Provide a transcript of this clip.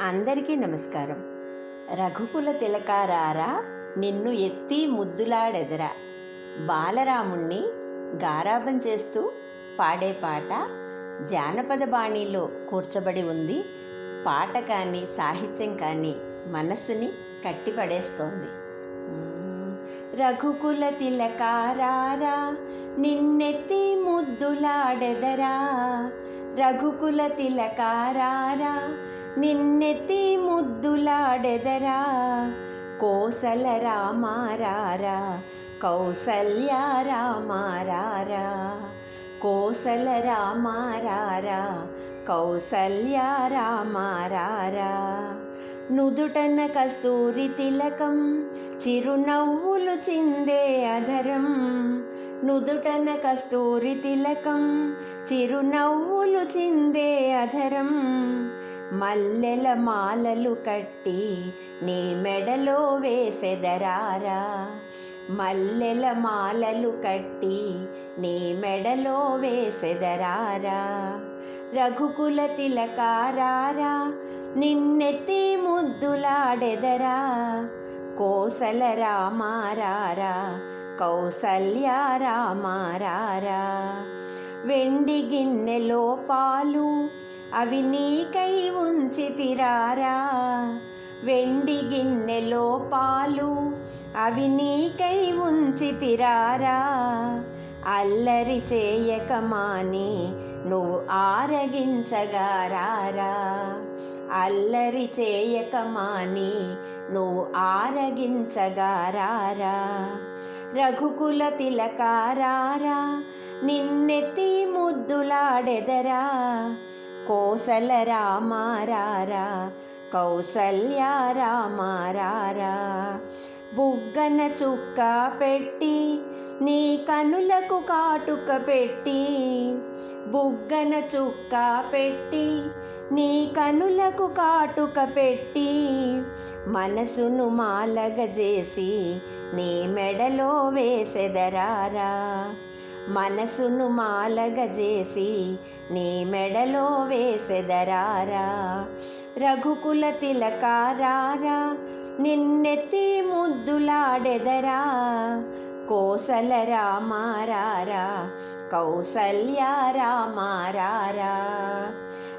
అందరికీ నమస్కారం. రఘుకుల తిలకారారా నిన్ను ఎత్తి ముద్దులాడెదరా. బాలరాముణ్ణి గారాబం చేస్తూ పాడే పాట జానపద బాణీలో కూర్చబడి ఉంది. పాట కానీ సాహిత్యం కానీ మనస్సుని కట్టిపడేస్తోంది. రఘుకుల తిలకారారా నిన్నెత్తి ముద్దులాడెదరా. రఘుకుల తిలకారారా నిన్నెత్తి ముద్దులాడెదరా కోసల రామారారా కౌసల్య రామారారా కోసల రామారారా కౌసల్య రామారారా. నుదుటన కస్తూరి తిలకం చిరునవ్వులు చిందే అధరం నుదుటన కస్తూరి తిలకం చిరునవ్వులు చిందే అధరం. మల్లెల మాలలు కట్టి నీ మెడలో వేసెదరారా? మల్లెల మాలలు కట్టి నీ మెడలో వేసెదరారా? రఘుకుల తిలకారారా? నిన్నెత్తి ముద్దులాడెదరా? కోసల రామారారా? కౌసల్య వెండి గిన్నెలో పాలు అవి నీకై ఉంచితిరారా. వెండి గిన్నెలో పాలు అవి నీకై ఉంచితిరారా. అల్లరి చేయక మాని నువ్వు ఆరగించగారారా. అల్లరి చేయక మాని నువ్వు ఆరగించగారారా? రఘుకుల తిలకారారా? నిన్నెత్తి ముద్దులాడెదరా? కోసల రామారారా? కౌసల్య రామారారా? బుగ్గన చుక్క పెట్టి నీ కనులకు కాటుక పెట్టి బుగ్గన చుక్క పెట్టి నీ కనులకు కాటుక పెట్టి మనసును మాలగ చేసి నీ మెడలో వేసెదరారా. మనసును మాలగ చేసి నీ మెడలో వేసెదరారా. రఘుకుల తిలకారారా నిన్నెత్తి ముద్దులాడెదరా. కోసల రామారారా కౌసల్య రామారారా.